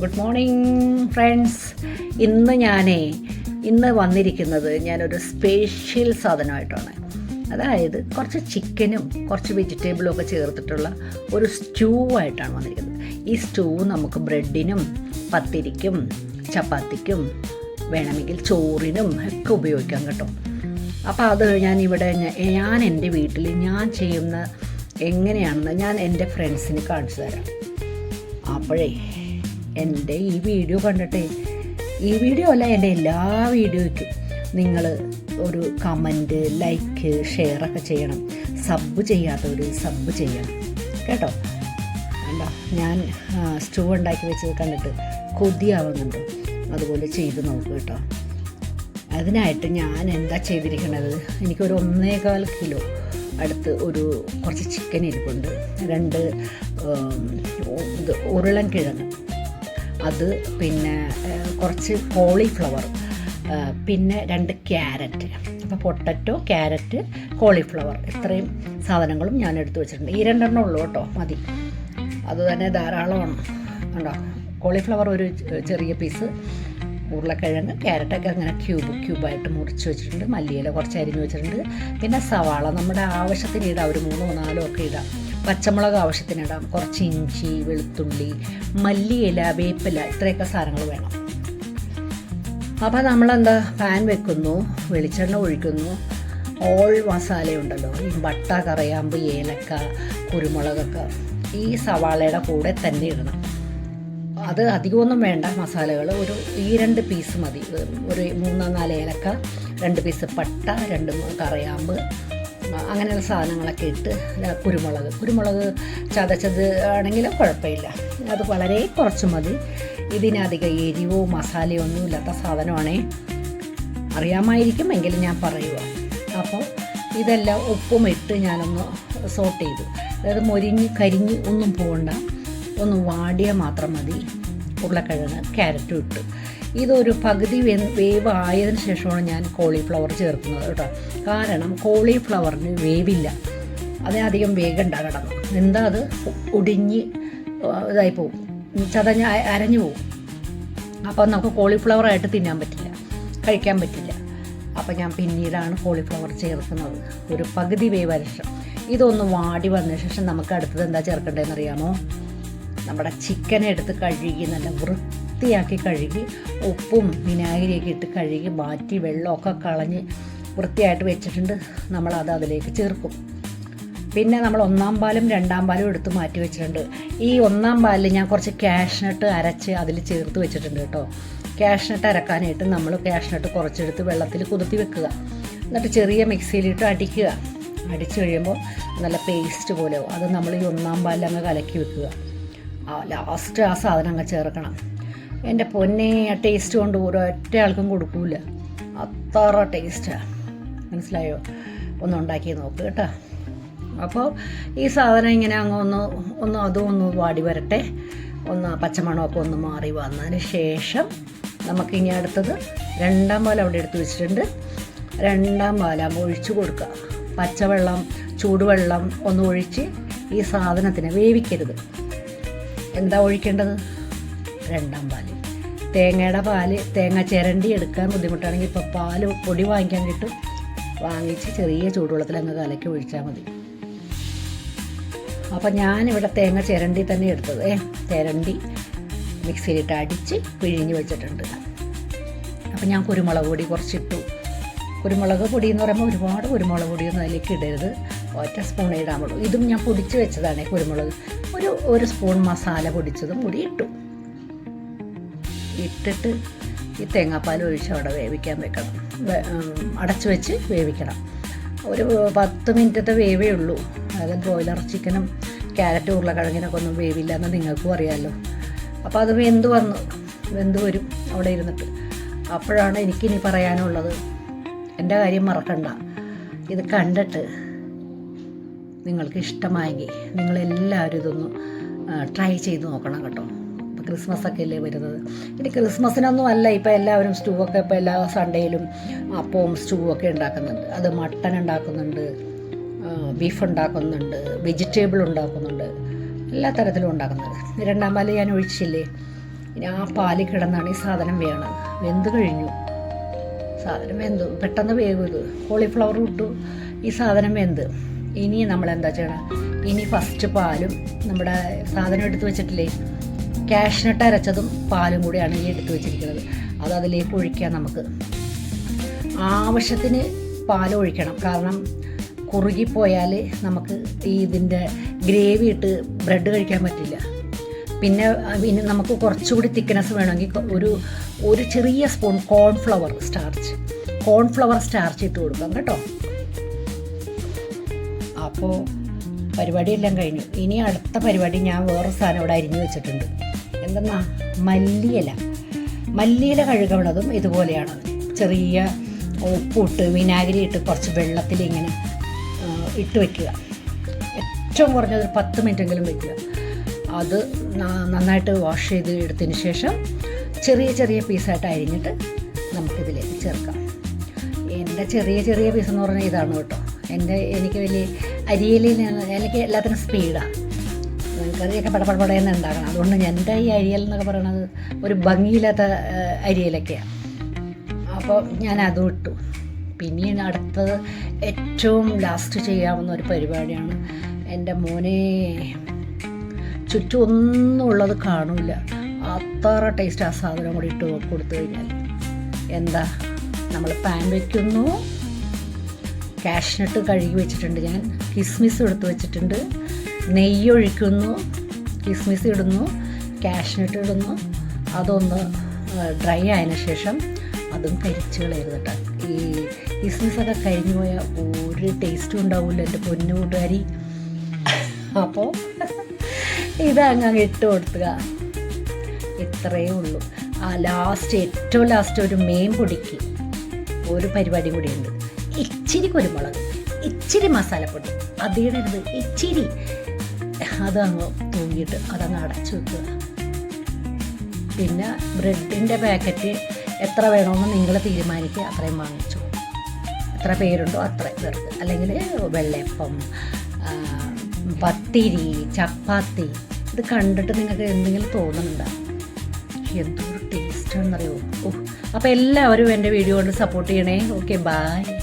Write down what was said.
Good morning friends. ഇന്ന് ഞാനേ ഇന്ന് വന്നിരിക്കുന്നത് ഞാനൊരു സ്പെഷ്യൽ സാധനമായിട്ടാണ്. അതായത് കുറച്ച് ചിക്കനും കുറച്ച് വെജിറ്റബിളും ഒക്കെ ചേർത്തിട്ടുള്ള ഒരു സ്റ്റൂ ആയിട്ടാണ് വന്നിരിക്കുന്നത്. ഈ സ്റ്റൂ നമുക്ക് ബ്രെഡിനും പത്തിരിക്കും ചപ്പാത്തിക്കും വേണമെങ്കിൽ ചോറിനും ഒക്കെ ഉപയോഗിക്കാം കേട്ടോ. അപ്പോൾ അത് ഞാൻ ഇവിടെ ഞാൻ എന്റെ വീട്ടിൽ ഞാൻ ചെയ്യുന്ന എങ്ങനെയാണെന്ന് ഞാൻ എന്റെ ഫ്രണ്ട്സിന് കാണിച്ചു തരാം. അപ്പോഴേ എന്റെ ഈ വീഡിയോ കണ്ടിട്ട് ഈ വീഡിയോ അല്ല എന്റെ എല്ലാ വീഡിയോയ്ക്കും നിങ്ങൾ ഒരു കമന്റ് ലൈക്ക് ഷെയർ ഒക്കെ ചെയ്യണം. സബ് ചെയ്യാത്തവർ സബ് ചെയ്യണം. കേട്ടോ? അല്ല ഞാൻ സ്റ്റൂ ഉണ്ടാക്കി വെച്ചത് കണ്ടിട്ട് കൊതിയാവുന്നുണ്ട്. അതുപോലെ ചെയ്ത് നോക്കുക കേട്ടോ. അതിനായിട്ട് ഞാൻ എന്താ ചെയ്തിരിക്കുന്നത് എനിക്കൊരു ഒന്നേകാൽ കിലോ അടുത്ത് ഒരു കുറച്ച് ചിക്കൻ ഇരിപ്പുണ്ട്. രണ്ട് ഉരുളൻ കിഴങ്ങ് അത് പിന്നെ കുറച്ച് കോളിഫ്ലവർ പിന്നെ രണ്ട് ക്യാരറ്റ്. അപ്പോൾ പൊട്ടറ്റോ ക്യാരറ്റ് കോളിഫ്ലവർ ഇത്രയും സാധനങ്ങളും ഞാൻ എടുത്തു വെച്ചിട്ടുണ്ട്. ഈ രണ്ടെണ്ണം ഉള്ളൂ കേട്ടോ മതി. അത് തന്നെ ധാരാളമാണ്. കണ്ടോ? കോളിഫ്ലവർ ഒരു ചെറിയ പീസ്. ഉരുളക്കിഴങ്ങ് ക്യാരറ്റൊക്കെ അങ്ങനെ ക്യൂബ് ക്യൂബായിട്ട് മുറിച്ച് വെച്ചിട്ടുണ്ട്. മല്ലിയില കുറച്ച് അരിഞ്ഞ് വെച്ചിട്ടുണ്ട്. പിന്നെ സവാള നമ്മുടെ ആവശ്യത്തിന് ഇടാം. ഒരു മൂന്നോ നാലോ ഒക്കെ ഇടാം. പച്ചമുളക് ആവശ്യത്തിന് ഇടാം. കുറച്ച് ഇഞ്ചി വെളുത്തുള്ളി മല്ലിയില വേപ്പില ഇത്രയൊക്കെ സാധനങ്ങൾ വേണം. അപ്പോൾ നമ്മളെന്താ? പാൻ വെക്കുന്നു വെളിച്ചെണ്ണ ഒഴിക്കുന്നു. ഓൾ മസാലയുണ്ടല്ലോ. ഈ വട്ട കറയാമ്പ് ഏലക്ക കുരുമുളകൊക്കെ ഈ സവാളയുടെ കൂടെ തന്നെ ഇടണം. അത് അധികമൊന്നും വേണ്ട മസാലകൾ. ഒരു ഈ രണ്ട് പീസ് മതി. ഒരു മൂന്നോ നാല് ഏലക്ക രണ്ട് പീസ് പട്ട രണ്ട് കറയാമ്പ് അങ്ങനെയുള്ള സാധനങ്ങളൊക്കെ ഇട്ട് കുരുമുളക്. കുരുമുളക് ചതച്ചത് ആണെങ്കിലും കുഴപ്പമില്ല. അത് വളരെ കുറച്ച് മതി. ഇതിനധികം എരിവോ മസാലയോ ഒന്നും ഇല്ലാത്ത സാധനമാണേ. അറിയാമായിരിക്കും എങ്കിലും ഞാൻ പറയുക. അപ്പോൾ ഇതെല്ലാം ഉപ്പും ഇട്ട് ഞാനൊന്ന് സോട്ട് ചെയ്തു. അതായത് മൊരിഞ്ഞ് കരിഞ്ഞ് ഒന്നും പോകണ്ട ഒന്ന് വാടിയാൽ മാത്രം മതി. ഉരുളക്കിഴങ്ങ് ക്യാരറ്റും ഇട്ടു. ഇതൊരു പകുതി വേ വേവ് ആയതിനു ശേഷമാണ് ഞാൻ കോളിഫ്ലവർ ചേർക്കുന്നത് കേട്ടോ. കാരണം കോളിഫ്ലവറിന് വേവില്ല. അതിനധികം വേഗണ്ട കിടന്നു. എന്താ അത്? ഒടിഞ്ഞ് ഇതായി പോവും. ചതഞ്ഞ് അരഞ്ഞു പോവും. അപ്പോൾ നമുക്ക് കോളിഫ്ലവറായിട്ട് തിന്നാൻ പറ്റില്ല. കഴിക്കാൻ പറ്റില്ല. അപ്പോൾ ഞാൻ പിന്നീടാണ് കോളിഫ്ലവർ ചേർക്കുന്നത്. ഒരു പകുതി വേവ് അരിഷ്ടം ഇതൊന്ന് വാടി വന്ന ശേഷം നമുക്ക് അടുത്തത് എന്താ ചേർക്കേണ്ടതെന്ന് അറിയാമോ നമ്മുടെ ചിക്കൻ എടുത്ത് കഴുകി നല്ല വൃത്തിയാക്കി കഴുകി ഉപ്പും വിനാഗിരിയൊക്കെ ഇട്ട് കഴുകി മാറ്റി വെള്ളമൊക്കെ കളഞ്ഞ് വൃത്തിയായിട്ട് വെച്ചിട്ടുണ്ട്. നമ്മളത് അതിലേക്ക് ചേർക്കും. പിന്നെ നമ്മൾ ഒന്നാം പാലും രണ്ടാം പാലും എടുത്ത് മാറ്റി വെച്ചിട്ടുണ്ട്. ഈ ഒന്നാം പാലിൽ ഞാൻ കുറച്ച് കാഷ്നട്ട് അരച്ച് അതിൽ ചേർത്ത് വെച്ചിട്ടുണ്ട് കേട്ടോ. കാഷ്നട്ട് അരക്കാനായിട്ട് നമ്മൾ കാഷ്നട്ട് കുറച്ചെടുത്ത് വെള്ളത്തിൽ കുതിർത്തി വെക്കുക. എന്നിട്ട് ചെറിയ മിക്സിയിലിട്ട് അടിക്കുക. അടിച്ചു കഴിയുമ്പോൾ നല്ല പേസ്റ്റ് പോലെ. അത് നമ്മൾ ഈ ഒന്നാം പാലിൽ അങ്ങ് കലക്കി വെക്കുക. ലാസ്റ്റ് ആ സാധനം അങ്ങ് ചേർക്കണം. എന്റെ പൊന്നെ ആ ടേസ്റ്റ് കൊണ്ട് ഒരൊറ്റ ആൾക്കും കൊടുക്കൂല. അത്ര ടേസ്റ്റാണ് മനസ്സിലായോ? ഒന്ന് ഉണ്ടാക്കി നോക്ക് കേട്ടോ. അപ്പോൾ ഈ സാധനം ഇങ്ങനെ അങ്ങ് ഒന്ന് ഒന്ന് അതും ഒന്ന് വാടി വരട്ടെ. ഒന്ന് പച്ചമണമൊക്കെ ഒന്ന് മാറി വന്നതിന് ശേഷം നമുക്ക് ഇനി അടുത്തത് രണ്ടാം പാൽ അവിടെ എടുത്ത് വെച്ചിട്ടുണ്ട്. രണ്ടാം പാലം ഒഴിച്ച് കൊടുക്കുക. പച്ചവെള്ളം ചൂടുവെള്ളം ഒന്ന് ഒഴിച്ച് ഈ സാധനത്തിന് വേവിക്കരുത്. എന്താ ഒഴിക്കേണ്ടത്? രണ്ടാം പാൽ. തേങ്ങയുടെ പാൽ തേങ്ങ ചിരണ്ടി എടുക്കാൻ ബുദ്ധിമുട്ടാണെങ്കിൽ ഇപ്പോൾ പാൽ പൊടി വാങ്ങിക്കാൻ കിട്ടും വാങ്ങിച്ച് ചെറിയ ചൂടുവെള്ളത്തിൽ അങ്ങ് കലക്കി ഒഴിച്ചാൽ മതി. അപ്പം ഞാനിവിടെ തേങ്ങ ചിരണ്ടി തന്നെ എടുത്തത്. ഏ ചിരണ്ടി മിക്സിയിലിട്ട് അടിച്ച് പിഴിഞ്ഞ് വെച്ചിട്ടുണ്ട്. അപ്പം ഞാൻ കുരുമുളക് പൊടി കുറച്ചിട്ടു. കുരുമുളക് പൊടി എന്ന് പറയുമ്പോൾ ഒരുപാട് കുരുമുളക് പൊടിയൊന്നും അതിലേക്ക് ഇടരുത്. ഒറ്റ സ്പൂൺ ഇടാൻ പാടുള്ളൂ. ഇതും ഞാൻ പൊടിച്ച് വെച്ചതാണ് കുരുമുളക്. ഒരു ഒരു സ്പൂൺ മസാല പൊടിച്ചതും കൂടി ഇട്ടു. ഇട്ടിട്ട് ഈ തേങ്ങാപ്പാൽ ഒഴിച്ച് അവിടെ വേവിക്കാൻ വെക്കണം. അടച്ചു വെച്ച് വേവിക്കണം. ഒരു പത്ത് മിനിറ്റത്തെ വേവേ ഉള്ളൂ. അതായത് ബ്രോയിലർ ചിക്കനും ക്യാരറ്റ് ഉരുളക്കിഴങ്ങിനൊക്കെ ഒന്നും വേവില്ല എന്ന് നിങ്ങൾക്കും അറിയാമല്ലോ അപ്പോൾ അത് വെന്ത് വന്നു. വെന്ത് വരും അവിടെ ഇരുന്നിട്ട്. അപ്പോഴാണ് എനിക്കിനി പറയാനുള്ളത്. എന്റെ കാര്യം മറക്കണ്ട. ഇത് കണ്ടിട്ട് നിങ്ങൾക്ക് ഇഷ്ടമായെങ്കിൽ നിങ്ങളെല്ലാവരും ഇതൊന്ന് ട്രൈ ചെയ്ത് നോക്കണം കേട്ടോ. ഇപ്പോൾ ക്രിസ്മസ് ഒക്കെ അല്ലേ വരുന്നത്. ഇനി ക്രിസ്മസിനൊന്നും അല്ല ഇപ്പോൾ എല്ലാവരും സ്റ്റൂ ഒക്കെ ഇപ്പോൾ എല്ലാ സൺഡേയിലും അപ്പവും സ്റ്റൂ ഒക്കെ ഉണ്ടാക്കുന്നുണ്ട്. അത് മട്ടൺ ഉണ്ടാക്കുന്നുണ്ട് ബീഫ് ഉണ്ടാക്കുന്നുണ്ട് വെജിറ്റബിൾ ഉണ്ടാക്കുന്നുണ്ട് എല്ലാ തരത്തിലും ഉണ്ടാക്കുന്നത് രണ്ടാം പാൽ ഞാൻ ഒഴിച്ചില്ലേ? ഇനി ആ പാൽ കിടന്നാണ് ഈ സാധനം വേണം വെന്ത് കഴിഞ്ഞു. സാധനം വെന്തു. പെട്ടെന്ന് വേവ് കോളിഫ്ലവർ ഇട്ടു. ഈ സാധനം വെന്ത്. ഇനി നമ്മൾ എന്താ ചെയ്യണം? ഇനി ഫസ്റ്റ് പാലും നമ്മുടെ സാധനം എടുത്ത് വെച്ചിട്ടില്ലേ? കാഷ്നട്ട് അരച്ചതും പാലും കൂടിയാണ് ഈ എടുത്ത് വെച്ചിരിക്കുന്നത്. അത് അതിലേക്ക് ഒഴിക്കാം നമുക്ക്. ആവശ്യത്തിന് പാൽ ഒഴിക്കണം. കാരണം കുറുകിപ്പോയാൽ നമുക്ക് ഈ ഇതിന്റെ ഗ്രേവി ഇട്ട് ബ്രെഡ് കഴിക്കാൻ പറ്റില്ല. പിന്നെ പിന്നെ നമുക്ക് കുറച്ചുകൂടി തിക്നെസ് വേണമെങ്കിൽ ഒരു ഒരു ചെറിയ spoon cornflour starch cornflour starch ഇട്ട് കൊടുക്കാം കേട്ടോ. അപ്പോൾ പരിപാടിയെല്ലാം കഴിഞ്ഞു. ഇനി അടുത്ത പരിപാടി ഞാൻ വേറെ സാധനം ഇവിടെ അരിഞ്ഞു വെച്ചിട്ടുണ്ട്. എന്തെന്നാ? മല്ലിയില. മല്ലിയില കഴുകണതും ഇതുപോലെയാണ്. ചെറിയ ഉപ്പിട്ട് വിനാഗിരി ഇട്ട് കുറച്ച് വെള്ളത്തിൽ ഇങ്ങനെ ഇട്ട് വെക്കുക. ഏറ്റവും കുറഞ്ഞത് ഒരു പത്ത് മിനിറ്റെങ്കിലും വെക്കുക. അത് നന്നായിട്ട് വാഷ് ചെയ്ത് എടുത്തതിന് ശേഷം ചെറിയ ചെറിയ പീസായിട്ട് അരിഞ്ഞിട്ട് നമുക്കിതിലേക്ക് ചേർക്കാം. എന്റെ ചെറിയ ചെറിയ പീസ് എന്ന് പറഞ്ഞാൽ ഇതാണ് കേട്ടോ. എന്റെ എനിക്ക് വലിയ അരിയലിൽ എനിക്ക് എല്ലാത്തിനും സ്പീഡാണ് കറിയൊക്കെ പടപടപടയെന്ന് ഉണ്ടാക്കണം. അതുകൊണ്ട് എന്റെ ഈ അരിയൽ എന്നൊക്കെ പറയണത് ഒരു ഭംഗിയില്ലാത്ത അരിയലൊക്കെയാണ് അപ്പോൾ ഞാൻ അതും ഇട്ടു. പിന്നീട് അടുത്തത് ഏറ്റവും ലാസ്റ്റ് ചെയ്യാവുന്ന ഒരു പരിപാടിയാണ് എന്റെ മോനെ. ചുറ്റും ഒന്നും ഉള്ളത് കാണില്ല അത്ര ടേസ്റ്റ് ആ സാധനം കൂടി ഇട്ട് കൊടുത്തു കഴിഞ്ഞാൽ. എന്താ? നമ്മൾ പാൻ വയ്ക്കുന്നു കാഷ്നട്ട് കഴുകി വെച്ചിട്ടുണ്ട് ഞാൻ. കിസ്മിസ് എടുത്ത് വെച്ചിട്ടുണ്ട്. നെയ്യ് ഒഴിക്കുന്നു കിസ്മിസ് ഇടുന്നു കാഷ്നട്ട് ഇടുന്നു. അതൊന്ന് ഡ്രൈ ആയതിനു ശേഷം അതും കരിച്ച് കളയരുത് ഈ കിസ്മിസൊക്കെ കരിഞ്ഞു പോയാൽ ഒരു ടേസ്റ്റും ഉണ്ടാവില്ല എന്റെ പൊന്നു കൂട്ടുകാരി. അപ്പോൾ ഇതങ്ങ് അങ്ങ് ഇട്ട് കൊടുത്തുക. ഇത്രയേ ഉള്ളൂ. ആ ലാസ്റ്റ് ഏറ്റവും ലാസ്റ്റ് ഒരു മെയിൻ പൊടിക്ക് ഒരു പരിപാടി കൂടിയുണ്ട് ഇച്ചിരി കുരുമുളക് ഇച്ചിരി മസാലപ്പൊടി. അതിടരുത്. ഇച്ചിരി. അതങ്ങ് തൂങ്ങിയിട്ട്. അതങ്ങ് അടച്ചു വെക്കുക. പിന്നെ ബ്രെഡിന്റെ പാക്കറ്റ് എത്ര വേണമെന്ന് നിങ്ങൾ തീരുമാനിക്കുക. അത്രയും വാങ്ങിച്ചു. എത്ര പേരുണ്ടോ അത്ര പേർക്ക്. അല്ലെങ്കിൽ വെള്ളയപ്പം പത്തിരി ചപ്പാത്തി. ഇത് കണ്ടിട്ട് നിങ്ങൾക്ക് എന്തെങ്കിലും തോന്നുന്നുണ്ടോ? എന്തൊരു ടേസ്റ്റ് ആണെന്നറിയോ? ഓ അപ്പോൾ എല്ലാവരും എന്റെ വീഡിയോ കൊണ്ട് സപ്പോർട്ട് ചെയ്യണേ. Okay bye